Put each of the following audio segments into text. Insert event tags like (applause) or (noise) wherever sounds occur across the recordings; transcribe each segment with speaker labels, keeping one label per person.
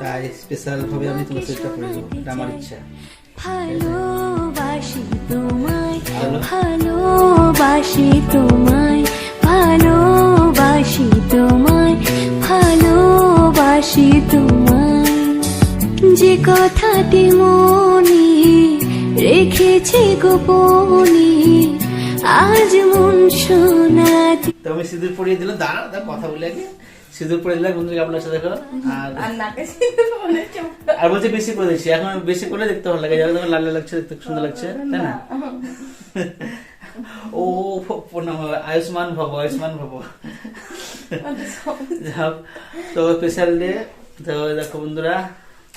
Speaker 1: তাই আমি তোমার করে দেবো এটা আমার ইচ্ছা।
Speaker 2: ভালোবাসি তোমায় ভালোবাসি তোমায় ভালোবাসি তোমায় ভালোবাসি তোমায়। যে কথাটি মনে রেখেছি গোপনে আজ মন শোনাতে
Speaker 1: তো আমি সিঁদুর পরিয়ে দিলাম। দাঁড়া দাঁড়া কথা বলে আগে। সিঁদুর পরিয়ে দিলাম বন্ধুকে আপনার সাথে দেখো আর বলছে বেশি করে দিচ্ছি। এখন বেশি করে দেখতে ভালো লাগে। তোমার লাল লাগছে দেখতে সুন্দর লাগছে তাই না? ও প্রণাম আয়ুষ্মান ভব আয়ুষ্মান ভব। তো স্পেশাল ডে তো দেখো বন্ধুরা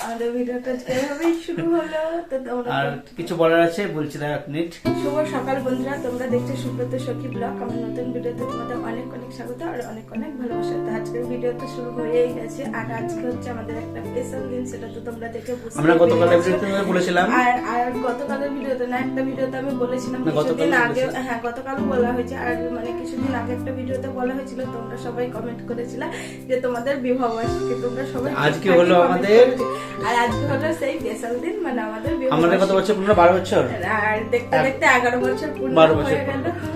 Speaker 3: আমাদের ভিডিওটা যেভাবেই শুরু হলো তো তোমরা
Speaker 1: আর কিছু বলার আছে? বলছি না এক মিনিট
Speaker 3: শুভ সকাল বন্ধুরা তোমরা দেখছ সুব্রত সখী ব্লগ আমার নতুন ভিডিওতে তোমাদের অনেক অনেক স্বাগত আর অনেক অনেক ভালোবাসা। তো আজকের ভিডিও শুরু হয়েই গেছে। আর আজকে হচ্ছে আমাদের একটা স্পেশাল দিন সেটা তো তোমরা দেখে বুঝতে
Speaker 1: আমরা গতকাল ভিডিওতে বলেছিলাম।
Speaker 3: আর আর গতকালের ভিডিওতে না একটা ভিডিওতে আমি বলেছিলাম কিছুদিন আগে হ্যাঁ গতকালও বলা হয়েছে। আর মানে কিছুদিন আগে একটা ভিডিওতে বলা হয়েছিল তোমরা সবাই কমেন্ট করেছিলে যে তোমাদের বিবাহ বার্ষিকী তোমরা সবাই
Speaker 1: আজকে হলো আমাদের-।
Speaker 3: আর আজকে হলো সেই স্পেশাল দিন মানে আমাদের
Speaker 1: আমাদের কত বছর? পনেরো বারো বছর?
Speaker 3: আর দেখতে দেখতে এগারো বছর পূর্ণ
Speaker 1: বারো বছর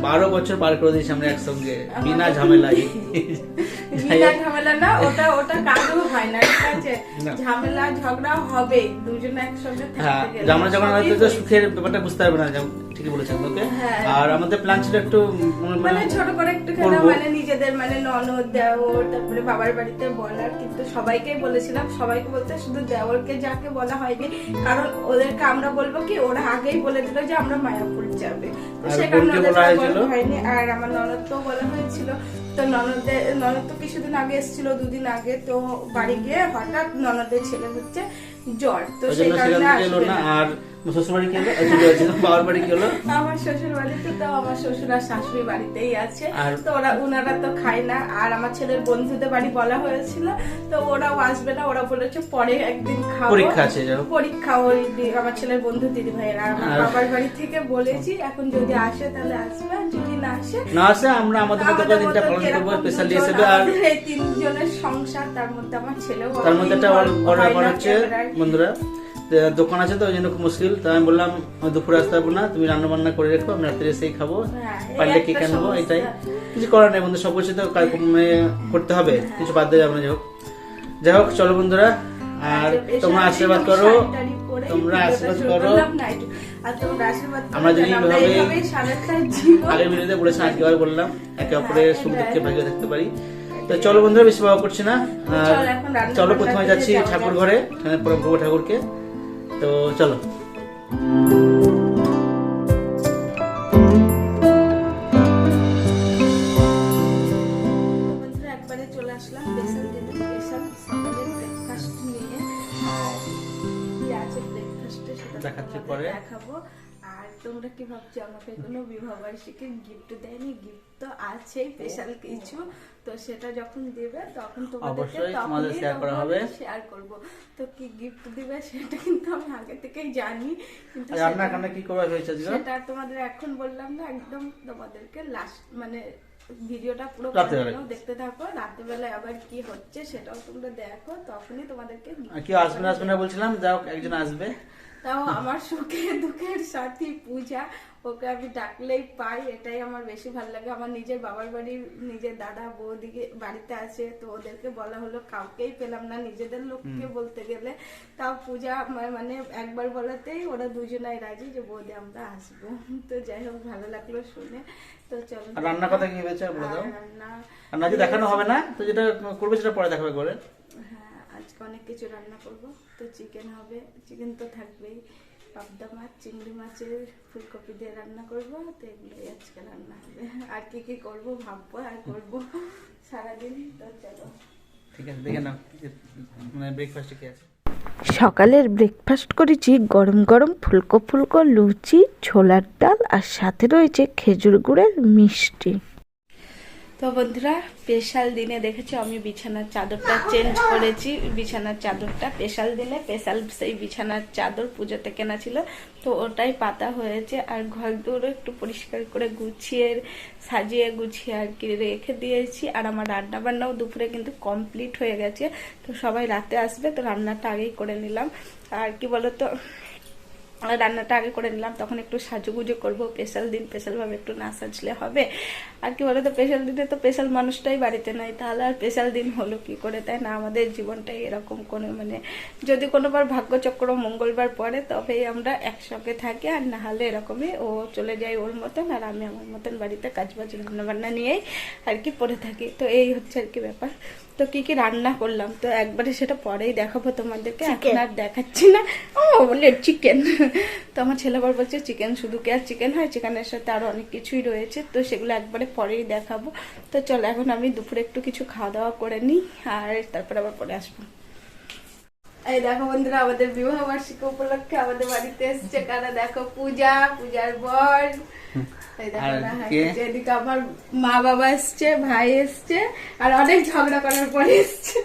Speaker 1: বারো বছর পার করে দিয়েছি আমরা একসঙ্গে বিনা ঝামেলায়। (laughs) যাই
Speaker 3: ঝামেলা না ওটা ওটা কাজও হয় না ঠিক আছে? ঝামেলা ঝগড়া হবে দুজনে একসঙ্গে
Speaker 1: হ্যাঁ
Speaker 3: থাকতে গেলে।
Speaker 1: আমরা যখন
Speaker 3: সবই
Speaker 1: হয়তো তো সুখের ব্যাপারটা বুঝতে পারবে না ঠিকই বলেছেন ওকে
Speaker 3: হ্যাঁ।
Speaker 1: আর আমাদের প্ল্যান ছিল একটু
Speaker 3: মানে ছোট করে একটু খেলা মানে নিজেদের মানে ননদ দেওর তারপরে বাবার বাড়িতে বলার কিন্তু সবাইকেই বলেছিলাম সবাইকে বলতে শুধু দেওরকে যাকে বলা হয়নি কারণ ওদেরকে আমরা বলব কি ওরা আগেই বলে দিল যে আমরা মায়াপুর যাবে। তো
Speaker 1: আর
Speaker 3: সে কারণে
Speaker 1: বোনকে
Speaker 3: ওদেরকে
Speaker 1: বলা হয়েছিল?
Speaker 3: হয়নি আর আমার ননদকেও বলা হয়েছিল। তো ননদে ননদ তো কিছুদিন আগে এসেছিল দুদিন আগে। তো বাড়ি গিয়ে হঠাৎ ননদের ছেলে হচ্ছে জ্বর। তো সেই কারণে
Speaker 1: আর শ্বশুর বাড়ি কি হলো? বাবার বাড়ি কি হলো?
Speaker 3: আমার তো আমার শ্বশুর আর শাশুড়ি বাড়িতেই আছে। তো ওরা ওনারা তো খায় না। আর আমার ছেলের বন্ধুদের বাড়ি বলা হয়েছিল তো ওরাও আসবে না। ওরা বলেছে পরে একদিন খাব।
Speaker 1: পরীক্ষা আছে।
Speaker 3: পরীক্ষা ওই আমার ছেলের বন্ধু দিদি ভাইয়ের আর আমার বাবার বাড়ি থেকে বলেছি এখন যদি আসে তাহলে আসবে যদি না আসে
Speaker 1: না আসে আমরা আমাদের মতো করে দিনটা পালন করব স্পেশালি হিসেবে। আর
Speaker 3: এই তিনজনের সংসার তার মধ্যে আমার ছেলেও
Speaker 1: তার মধ্যে একটা বড় ব্যাপার হচ্ছে বন্ধুরা দোকান আছে তো ওই জন্য খুব মুশকিল। তাই আমি বললাম দুপুরে আসতে পারব না তুমি রান্না বান্না করে রেখো আমি রাত্রে এসেই খাব।
Speaker 3: হ্যাঁ,
Speaker 1: পারলে কেক আনব এটাই। কিছু করার নেই বন্ধু সব কিছু তো করতে হবে কিছু বাদ দিয়ে যাবে না যাই হোক। যাই হোক চলো বন্ধুরা আর
Speaker 3: আচ্ছা,
Speaker 1: তোমরা আশীর্বাদ করো তোমরা আশীর্বাদ করো। আমরা যদি এইভাবে- আগের ভিডিওতে বলেছি আজকে বললাম একে অপরের
Speaker 3: হ্যাঁ,
Speaker 1: সুখ। দুঃখে ভাগ্য দেখতে পারি। তো চলো বন্ধুরা বেশি ভাবা করছি না। আর
Speaker 3: চলো,
Speaker 1: প্রথমে যাচ্ছি ঠাকুর ঘরে প্রভু ঠাকুরকে। তো চলো।
Speaker 3: একবারে চলে আসলাম সকালের ব্রেকফাস্ট নিয়ে। কি আছে ব্রেকফাস্টে সেটা
Speaker 1: দেখাচ্ছি পরে।
Speaker 3: দেখাবো। আর তোমরা কি ভাবছ আমাকে কোনো বিবাহ বার্ষিকী গিফট দেয়নি? গিফট তো আছেই স্পেশাল কিছু। তো সেটা যখন দেবে তখন তোমাদেরকে তখনই
Speaker 1: share করা হবে।
Speaker 3: শেয়ার করব। তো কি গিফট দিবে সেটা কিন্তু আমি আগে থেকেই জানি। কিন্তু
Speaker 1: আর রান্না কান্না কি করবা হয়েছে
Speaker 3: সেটা তোমাদের এখন বললাম না একদম তোমাদেরকে লাস্ট মানে ভিডিওটা পুরো দেখতে থাকো। রাত্রেবেলায় আবার কি হচ্ছে সেটাও তোমরা দেখো তখনই তোমাদেরকে
Speaker 1: কেউ আসবে না আসবে না বলছিলাম যাও একজন আসবে।
Speaker 3: তাও আমার সুখে দুঃখের সাথী পূজা। ওকে আমি ডাকলেই পাই এটাই আমার বেশি ভালো লাগে। আমার নিজের বাবার বাড়ির নিজের দাদা বৌদিকে বাড়িতে আছে তো ওদেরকে বলা হলো কাউকেই পেলাম না। নিজেদের লোককে বলতে গেলে তাও পূজা মানে একবার বলাতেই ওরা দুজনাই রাজি যে বৌদি আমরা আসব। (laughs) তো যাই হোক ভালো লাগল শুনে। তো চলো
Speaker 1: আর রান্নার কথা কি বলে দাও
Speaker 3: রান্না
Speaker 1: রান্না দেখানো হবে না তো যেটা করবে সেটা পরে দেখাবে করে
Speaker 3: হ্যাঁ আজকে অনেক কিছু রান্না করব। তো চিকেন হবে চিকেন তো থাকবেই। পাবদা মাছ চিংড়ি মাছের ফুলকপি দিয়ে রান্না করব তো এগুলোই আজকে রান্না হবে। আর কি কি করব ভাববো আর করব সারাদিন তো চলো।
Speaker 1: ঠিক আছে দেখে নাও মানে ব্রেকফাস্টে কি আছে।
Speaker 4: সকালের ব্রেকফাস্ট করেছি গরম গরম ফুলকো ফুলকো লুচি ছোলার ডাল আর সাথে রয়েছে খেজুর গুড়ের মিষ্টি।
Speaker 3: তো বন্ধুরা স্পেশাল দিনে দেখেছ, আমি বিছানার চাদরটা চেঞ্জ করেছি। বিছানার চাদরটা স্পেশাল দিনে স্পেশাল সেই বিছানার চাদর পুজোতে কেনা ছিল। তো ওটাই পাতা হয়েছে আর ঘর দৌড়ও একটু পরিষ্কার করে গুছিয়ে, সাজিয়ে গুছিয়ে আর কি রেখে দিয়েছি। আর আমার রান্না বান্নাও দুপুরে কিন্তু কমপ্লিট হয়ে গেছে। তো সবাই রাতে আসবে, তো রান্নাটা আগেই করে নিলাম। আর কি বলতো রান্নাটা আগে করে নিলাম, তখন একটু সাজুগুজু করব স্পেশাল দিন স্পেশাল ভাবে একটু না সাজলে হবে। আর কি বলতো স্পেশাল দিনে তো স্পেশাল মানুষটাই বাড়িতে নাই, তাহলে আর স্পেশাল দিন হলো কি করে, তাই না? আমাদের জীবনটাই এরকম কোনো মানে যদি কোনোবার ভাগ্যচক্র মঙ্গলবার পড়ে, তবেই আমরা একসঙ্গে থাকি, আর না হলে এরকমই ও চলে যায় ওর মতন, আর আমি আমার মতন বাড়িতে কাজ বাজ রান্না বান্না নিয়েই আর কি পড়ে থাকি। তো এই হচ্ছে আর কি ব্যাপার। তো কি কি রান্না করলাম? তো একবারে সেটা পরেই দেখাবো তোমাদেরকে। এখন আর দেখাচ্ছি না। ও বলে চিকেন তো আমার ছেলে বলছে চিকেন শুধু কি আর চিকেন হয়? চিকেনের সাথে আরও অনেক কিছুই রয়েছে। তো সেগুলো একবারে পরেই দেখাবো। তো চলো এখন আমি দুপুরে একটু কিছু খাওয়া দাওয়া করে নিই আর তারপর আবার পরে আসব। এই দেখো বন্ধুরা আমাদের বিবাহ বার্ষিকী উপলক্ষে আমাদের বাড়িতে এসছে। কারা দেখো পূজা পূজার বর? যেদিকে আমার মা বাবা এসছে ভাই এসছে আর অনেক ঝগড়া করার পরে এসছে।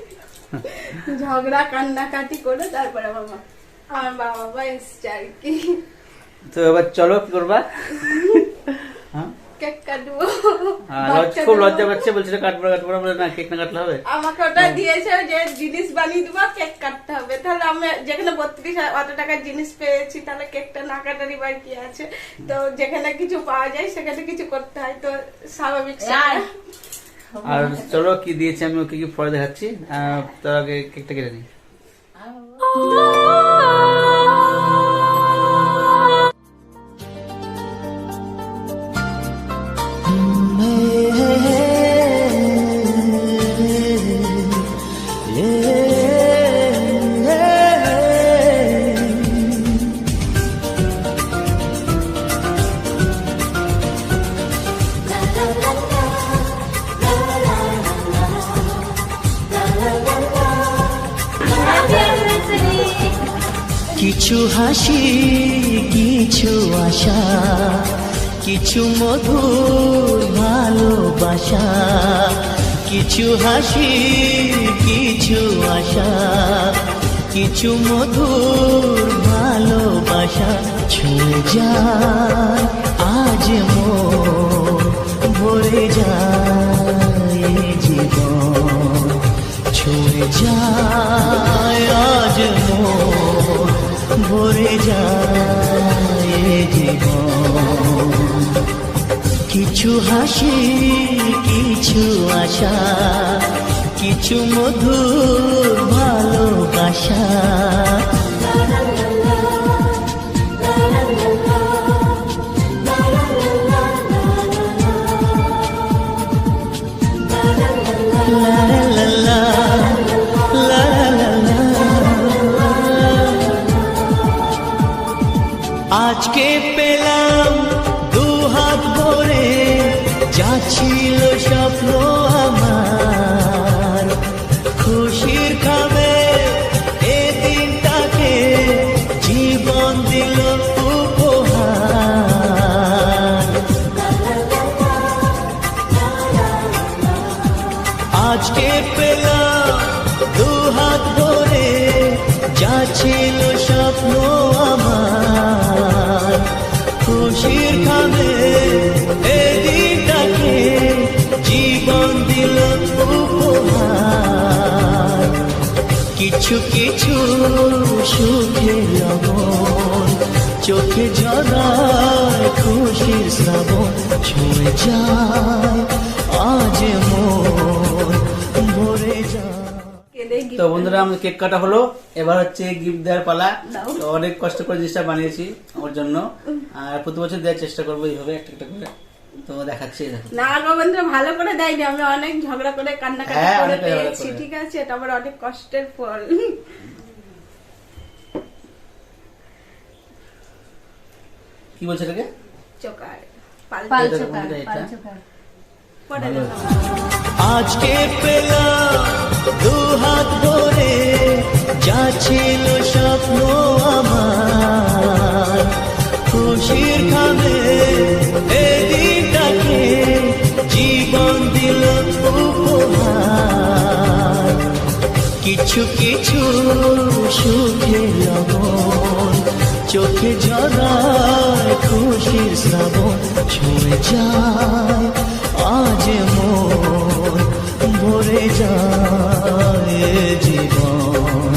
Speaker 3: ঝগড়া কান্নাকাটি করে তারপরে আমার মা আমার মা বাবা এসছে আর কি।
Speaker 1: তো এবার চলো কি করবা? হ্যাঁ (laughs)
Speaker 3: কেক কাটবো।
Speaker 1: লজ্জা- খুব লজ্জা পাচ্ছে বলছিল কাটবো কাটবো না, বলে না কেক না কাটলে হবে।
Speaker 3: আমাকে ওটা দিয়েছে যে জিনিস বানিয়ে দিবা কেক কাটতে হবে। তাহলে আমি যেখানে বত্রিশ অত টাকার জিনিস পেয়েছি তাহলে কেকটা না কাটারই বার কি আছে? তো যেখানে কিছু পাওয়া যায় সেখানে কিছু করতে হয় তো স্বাভাবিক।
Speaker 1: আর চলো কি দিয়েছি আমি ওকে কি পরে দেখাচ্ছি। আহ, তার আগে কেকটা কেটে নিই।
Speaker 5: কিছু হাসি, কিছু আশা, কিছু মধুর ভালোবাসা, কিছু হাসি, কিছু আশা, কিছু মধুর ভালোবাসা। ছুঁয়ে যায়, আজ মন ভরে যায় জীবন। ছুঁয়ে যায়, আজ মন ভরে যায় জীবন। কিছু হাসি কিছু আশা কিছু মধুর কিছু কিছু সুখে লবণ চোখে জড়ায় খুশির শ্রাবণ ছুঁয়ে যায় আজ মন ভরে যায়।
Speaker 1: তো বন্ধুরা আমাদের কেক কাটা হলো। এবার হচ্ছে গিফট দেওয়ার পালা। অনেক কষ্ট করে জিনিসটা বানিয়েছি ওর জন্য। আর প্রতি বছর দেওয়ার চেষ্টা করব এইভাবে একটা একটা করে। তো দেখাচ্ছি এই দেখো।
Speaker 3: না গো বন্ধুরা ভালো করে দেয়নি আমি অনেক ঝগড়া করে কান্নাকাটি
Speaker 1: হ্যাঁ,
Speaker 3: করে পেয়েছি ঠিক আছে? এটা আমার অনেক কষ্টের ফল।
Speaker 1: কি বলছে এটাকে?
Speaker 3: চোকার। পাল
Speaker 1: দেখো বন্ধুরা, এটা
Speaker 3: পরে
Speaker 1: ভালো।
Speaker 3: দেখাবো।
Speaker 5: আজকে পেলাম দু হাত ভরে যা ছিল স্বপ্ন আমার। সুখে লবণ চোখে জড়ায় খুশির শ্রাবণ, ছুঁয়ে যায় আজ মন, ভরে যায় জীবন,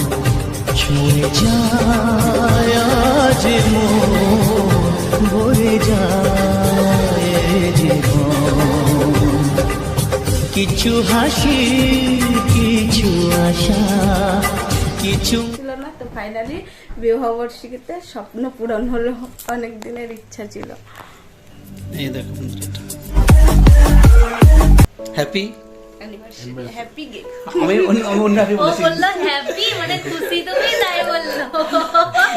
Speaker 5: ছুঁয়ে যায় আজ মন, ভরে যায় জীবন। কিছু হাসি কিছু আশা কিছু।
Speaker 3: ছিল না তো ফাইনালি বিবাহ বার্ষিকীতে স্বপ্ন পূরণ হলো অনেক দিনের ইচ্ছা ছিল।
Speaker 1: এই দেখো হ্যাপি
Speaker 3: হ্যাপি
Speaker 1: আমি অন্য-
Speaker 6: হ্যাপি মানে খুশি তুমি তাই বলল।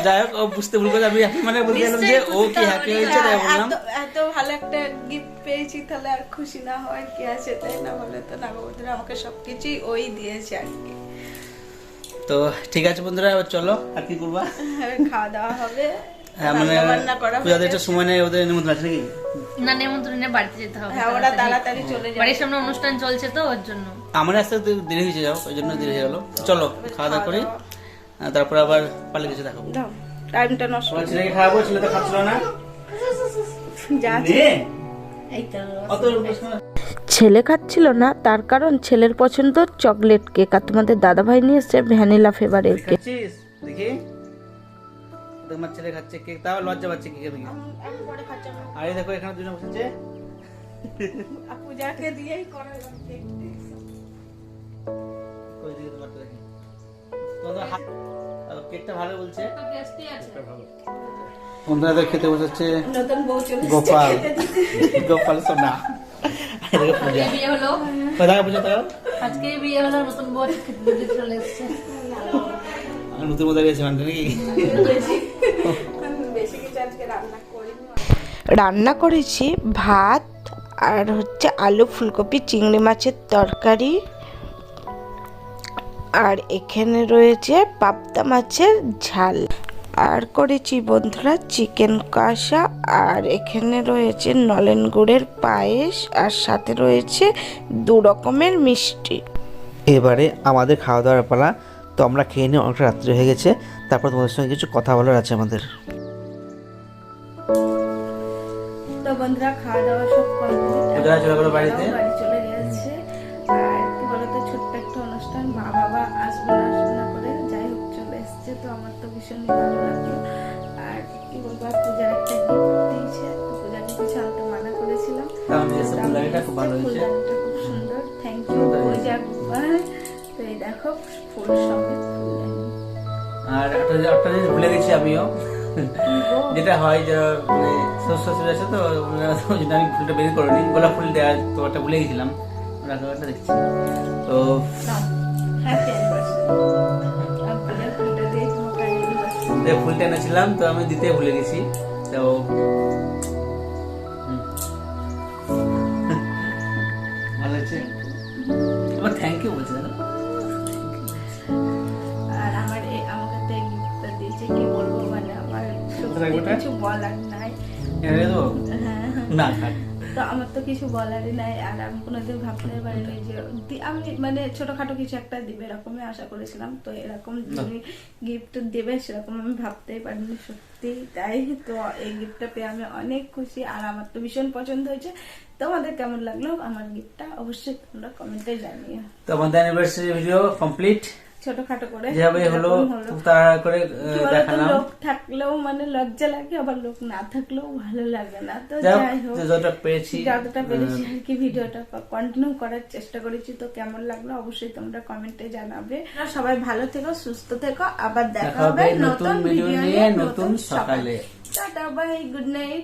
Speaker 1: যাই হোক ও বুঝতে ভুল করে আমি happy মানে বলতে গেলাম যে ও কি হ্যাপি হয়েছে তাই বললাম।
Speaker 3: এত এত ভালো একটা গিফট পেয়েছি তাহলে আর খুশি না হওয়ার কি আছে তাই না বলে? তো নাগবন্ধুরা আমাকে সবকিছুই ওই দিয়েছে আর কি।
Speaker 1: তো ঠিক আছে বন্ধুরা এবার চলো আর কি করবা?
Speaker 3: খাওয়া দাওয়া হবে।
Speaker 1: হ্যাঁ মানে পূজাদের একটা সময় নেই ওদের নিমন্ত্রণ আছে নাকি?
Speaker 6: না নেমন্ত্রণে বাড়িতে যেতে হবে।
Speaker 3: হ্যাঁ ওরা তাড়াতাড়ি। চলে যাবে।
Speaker 6: বাড়ির সামনে অনুষ্ঠান চলছে তো ওর জন্য।
Speaker 1: আমার আসতে দেরি হয়েছে যাও ওই জন্য দেরি হয়ে গেলো। চলো খাওয়া দাওয়া করি। আর তারপর আবার পালে কিছু দেখাবো।
Speaker 3: দাও টাইমটা নষ্ট
Speaker 1: তোমার ছেলেকে খাওয়াবো ছেলে তো খাচ্ছিল না?
Speaker 3: যা আছে।
Speaker 6: এই তো।
Speaker 1: অত
Speaker 4: ছেলে খাচ্ছিল না তার কারণ ছেলের পছন্দ চকলেট কেক। আর তোমাদের দাদাভাই নিয়ে এসছে ভ্যানিলা ফ্লেভারের কেক।
Speaker 1: খাচ্ছিস? দেখি। তোমার ছেলে খাচ্ছে কেক তাও লজ্জা পাচ্ছে কেকের দিকে।
Speaker 3: আমি পরে খাচ্ছি আমার।
Speaker 1: আর এই দেখো এখানে দুজন বসেছে।
Speaker 3: পূজাকে দিয়েই করালাম কেক।
Speaker 1: কই দিকে তোমার দেখি। তোমাদের হাত আর কেকটা ভালো বলছে। বন্ধুরা খেতে বসেছে গোপাল। গোপাল সোনা। এদিকে পূজা।
Speaker 6: বিয়ে হলো।
Speaker 1: কোথায় পূজা তাও
Speaker 6: আজকে বিয়ে হলো নতুন বউ খেতে চলে এসছে।
Speaker 1: নতুন মানে নাকি
Speaker 3: বেশি কিছু আজকে রান্না করিনি
Speaker 4: রান্না করেছি ভাত আর হচ্ছে আলু ফুলকপি চিংড়ি মাছের তরকারি। আর এখানে রয়েছে পাবদা মাছের ঝাল। আর করেছি বন্ধুরা চিকেন কষা। আর এখানে রয়েছে নলেন গুড়ের পায়েস আর সাথে রয়েছে দু রকমের মিষ্টি।
Speaker 1: এবারে আমাদের খাওয়া দাওয়ার পালা তো আমরা খেয়ে নিয়ে অনেকটা রাত্রি হয়ে গেছে। তারপর তোমাদের সঙ্গে কিছু কথা বলার আছে আমাদের।
Speaker 3: তো বন্ধুরা খাওয়া দাওয়া সব কমপ্লিট।
Speaker 1: ওরা চলে গেলো বাড়িতে?
Speaker 3: তো ভালো লাগল আর কি বলব আর পূজার একটা গিফট দিয়েছে। তো পূজাকে কিছু আনতে মানা করেছিলাম।
Speaker 1: তা আমি এসে ফুলদানিটা খুব ভালো হয়েছে।
Speaker 3: ফুলদানিটা খুব সুন্দর। থ্যাংক ইউ পূজা গোপাল তো এই দেখো ফুল সমেত ফুলদানি।
Speaker 1: আর একটা একটা জিনিস ভুলে গেছি আমিও। যেটা হয় যে মানে শ্বশুর আছে তো ওনারা তো ওই আমি ফুলটা বের করিনি। গোলাপ ফুল দেওয়া তো ওটা ভুলে গেছিলাম। একটা দেখছি। তো
Speaker 3: হ্যাপি অ্যানিভার্সারি
Speaker 1: এই ফুলটা এনেছিলাম তো আমি দিতে ভুলে গেছি। তো ভালো হয়েছে আমার থ্যাংক ইউ বলছি দাদা
Speaker 3: আর আমার এই আমাকে গিফটটা দিয়েছে কি বলব মানে আমার? কিছু বলার নাই। হ্যাঁ।
Speaker 1: না
Speaker 3: তো আমার তো কিছু বলারই নাই আর আমি কোনোদিন ভাবতে পারিনি যে আমি মানে ছোটখাটো কিছু একটা দিবে এরকমই আশা করেছিলাম তো এরকম তুমি গিফট দেবে সেরকম আমি ভাবতেই পারিনি সত্যি তাই তো এই গিফটটা পেয়ে আমি অনেক খুশি আর আমার তো ভীষণ পছন্দ হয়েছে। তোমাদের কেমন লাগল? আমার গিফটটা অবশ্যই তোমরা কমেন্টে জানিও।
Speaker 1: তো আমাদের অ্যানিভার্সারি ভিডিও কমপ্লিট
Speaker 3: ছোটখাটো করে।
Speaker 1: যেভাবে হলো তাড়াতাড়ি করে দেখালাম।
Speaker 3: লোক থাকলেও মানে লজ্জা লাগে আবার লোক না থাকলেও ভালো লাগে না। তো
Speaker 1: যাই হোক, যতটা পেরেছি
Speaker 3: যতটা পেরেছি আর কি ভিডিওটা কন্টিনিউ করার চেষ্টা করেছি তো কেমন লাগল অবশ্যই তোমরা কমেন্টে জানাবে। সবাই ভালো থেকো সুস্থ থেকো আবার দেখা
Speaker 1: হবে নতুন
Speaker 3: ভিডিও
Speaker 1: নিয়ে নতুন সকালে।
Speaker 3: Tata bye good night